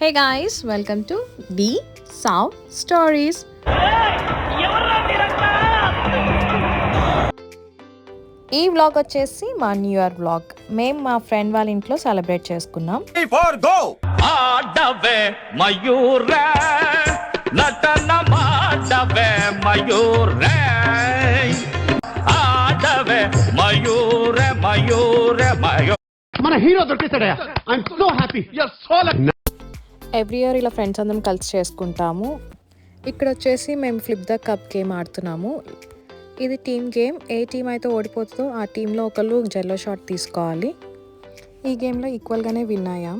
Hey guys welcome to the Sav stories. ఈ vlog వచ్చేసి మా న్యూ ఇయర్ వ్లాగ్ మేము మా ఫ్రెండ్ వాళ్ళ ఇంట్లో సెలబ్రేట్ చేసుకున్నాం. ఆడవే మయూర నటన మాడవే మయూర. ఆడవే మయూర మయూర మయూర మన hero దొరికేశాడయా I'm so happy you're so every year ఇలా ఫ్రెండ్స్ అందరం కలిసి చేసుకుంటాము. ఇక్కడ వచ్చేసి మేము ఫ్లిప్ ద కప్ గేమ్ ఆడుతున్నాము. ఇది టీమ్ గేమ్ ఏ టీం అయితే ఓడిపోతుందో ఆ టీంలో ఒకళ్ళు జెల్లో షాట్ తీసుకోవాలి. ఈ గేమ్లో ఈక్వల్గానే విన్ అయ్యాం.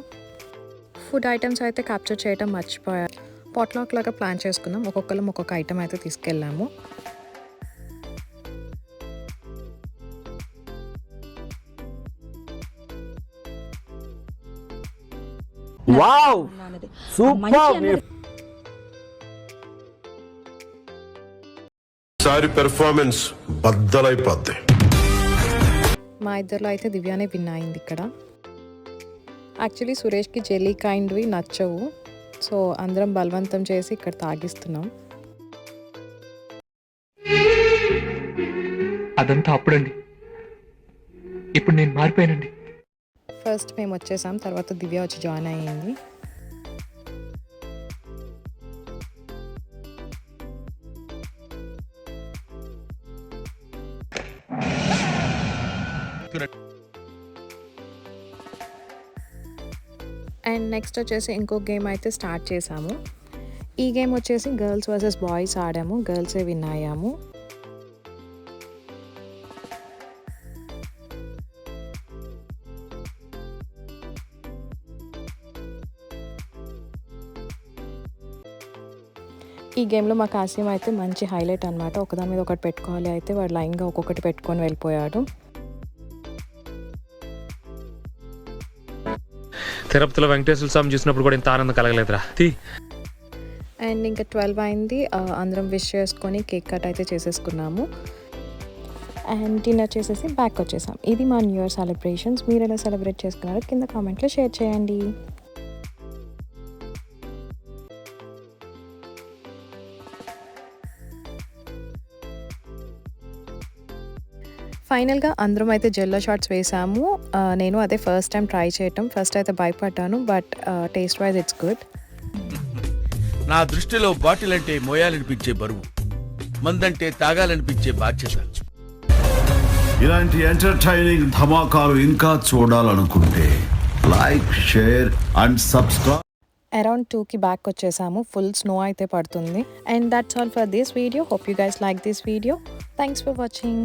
ఫుడ్ ఐటమ్స్ అయితే క్యాప్చర్ చేయడం మర్చిపోయారు పాట్లాక్ లాగా ప్లాన్ చేసుకున్నాం. ఒక్కొక్కరం ఒక్కొక్క ఐటమ్ అయితే తీసుకెళ్ళాము. వావ్! సూపర్ సారి పెర్ఫార్మెన్స్ బద్దలైపోద్ది. మా ఇద్దరిలో అయితే దివ్యానే విన్ అయింది ఇక్కడ. యాక్చువల్లీ సురేష్కి జెల్లీ కైండ్వి నచ్చవు. సో అందరం బలవంతం చేసి ఇక్కడ తాగిస్తున్నాం. అదంతా అప్పుడండి. ఇప్పుడు నేను మారిపోయానండి. ఫస్ట్ మేము వచ్చేసాం తర్వాత దివ్య వచ్చి జాయిన్ అయ్యింది. అండ్ నెక్స్ట్ వచ్చేసి ఇంకో గేమ్ అయితే స్టార్ట్ చేసాము. ఈ గేమ్ వచ్చేసి గర్ల్స్ వర్సెస్ బాయ్స్ ఆడాము గర్ల్సే విన్ అయ్యాము. ఈ గేమ్లో మా కాసిం అయితే మంచి హైలైట్ అనమాట ఒకదాని మీద ఒకటి పెట్టుకోవాలి అయితే వాడు లైన్గా ఒక్కొక్కటి పెట్టుకొని వెళ్ళిపోయాడు. తిరుపతిలో వెంకటేశ్వర స్వామి చూసినప్పుడు కూడా ఇంత ఆనందం కలగలేదురా. అండ్ ఇంకా ట్వెల్వ్ అయింది. అందరం విష్ చేసుకొని కేక్ కట్ అయితే చేసేసుకున్నాము. అండ్ డిన్నర్ చేసేసి బ్యాక్ వచ్చేసాం. ఇది మా న్యూ ఇయర్ సెలబ్రేషన్స్. మీరు ఎలా సెలబ్రేట్ చేసుకున్నారో కింద కామెంట్లో షేర్ చేయండి. ఫైనల్గా అందరం అయితే జెల్లో షార్ట్స్ వేసాము నేను అదే ఫస్ట్ టైం ట్రై చేయటం. ఫస్ట్ అయితే భయపడ్డాను but taste wise it's good నా దృష్టిలో బాటిల్ అంటే మోయాలనిపించే బరువు. మందంటే తాగాలనిపించే బాధ్యత. ఇలాంటి ఎంటర్టైనింగ్ ధమాకాలు ఇంకా చూడాలనుకుంటే like share and subscribe around టూకి బ్యాక్ వచ్చేసాము. ఫుల్ స్నో అయితే పడుతుంది. And that's all for this video hope you guys like this video thanks for watching